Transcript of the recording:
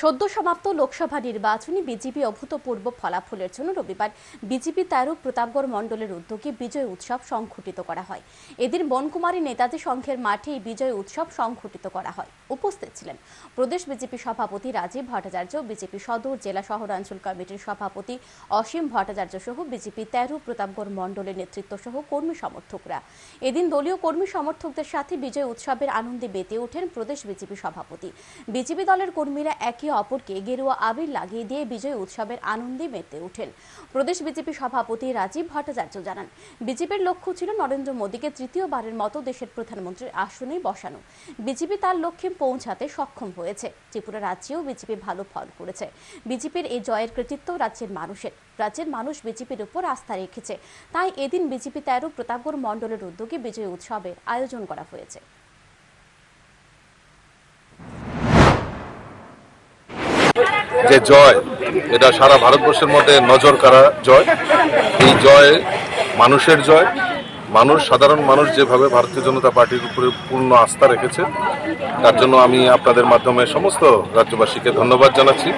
সদ্য সমাপ্ত লোকসভা নির্বাচনে বিজেপি অভূতপূর্ব ফলাফলের জন্য রবিবার বিজেপি তেরো প্রতাপগড় মণ্ডলের উদ্যোগে বিজয় উৎসব সংঘটিত করা হয়। এদিন বনকুমারী নেতাজি সংঘের মাঠে এই বিজয় উৎসব সংঘটিত করা হয়। উপস্থিত ছিলেন প্রদেশ বিজেপি সভাপতি রাজীব ভট্টাচার্য, বিজেপি সদর জেলা শহরাঞ্চল কমিটির সভাপতি অসীম ভট্টাচার্য সহ বিজেপি তেরো প্রতাপগড় মণ্ডলের নেতৃত্ব সহ কর্মী সমর্থকরা। এদিন দলীয় কর্মী সমর্থকদের সাথে বিজয় উৎসবের আনন্দে মেতে ওঠেন প্রদেশ বিজেপি সভাপতি। বিজেপি দলের কর্মীরা একে অপরকে গেরুয়া আবির লাগিয়ে দিয়ে বিজয় উৎসবের আনন্দে মেতে ওঠেন। প্রদেশ বিজেপি সভাপতি রাজীব ভট্টাচার্য জানান, বিজেপির লক্ষ্য ছিল নরেন্দ্র মোদীকে তৃতীয়বারের মতো দেশের প্রধানমন্ত্রীর আসনে বসানো। বিজেপি তার লক্ষ্যে পৌঁছাতে সক্ষম হয়েছে। ত্রিপুরা রাজ্যেও বিজেপি ভালো ফল করেছে। বিজেপির এই জয়ের কৃতিত্ব রাজ্যের মানুষের। রাজ্যের মানুষ বিজেপির উপর আস্থা রেখেছে। তাই এদিন বিজেপি তেরো প্রতাপগড় মণ্ডলের উদ্যোগে বিজয় উৎসবের আয়োজন করা হয়েছে। যে জয়, এটা সারা ভারতবর্ষের মধ্যে নজর কাড়া জয়। এই জয় মানুষের জয়। মানুষ, সাধারণ মানুষ যেভাবে ভারতীয় জনতা পার্টির উপরে পূর্ণ আস্থা রেখেছে, তার জন্য আমি আপনাদের মাধ্যমে সমস্ত রাজ্যবাসীকে ধন্যবাদ জানাচ্ছি।